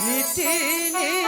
নীতি নীতি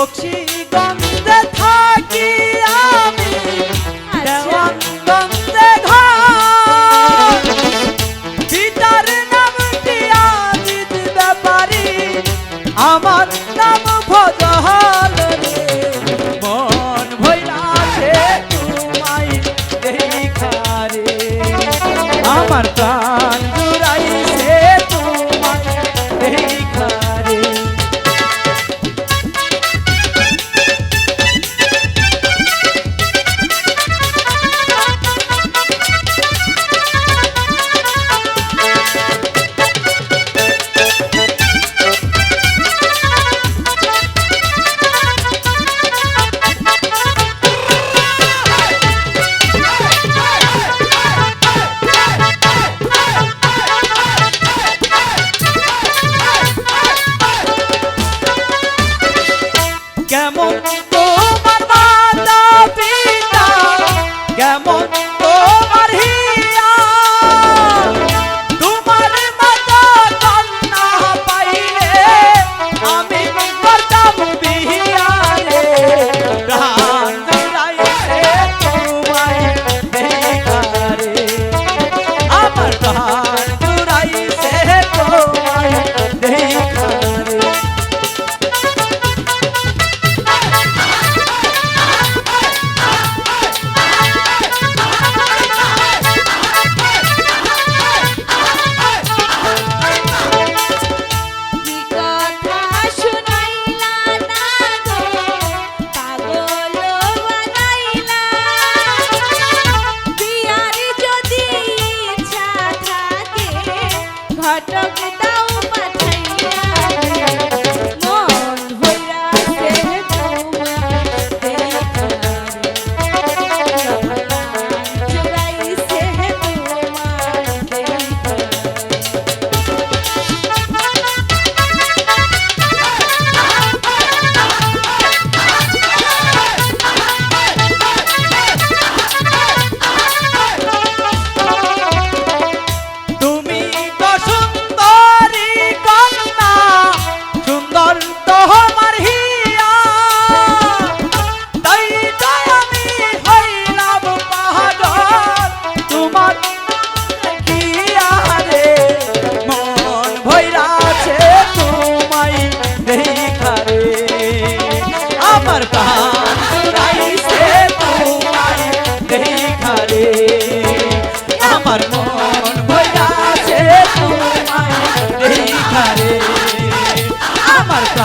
বক্সিগঞ্জে থাকি আমি। দেওয়ানগঞ্জে ঘর। পিতার নামটি আজিজ আমার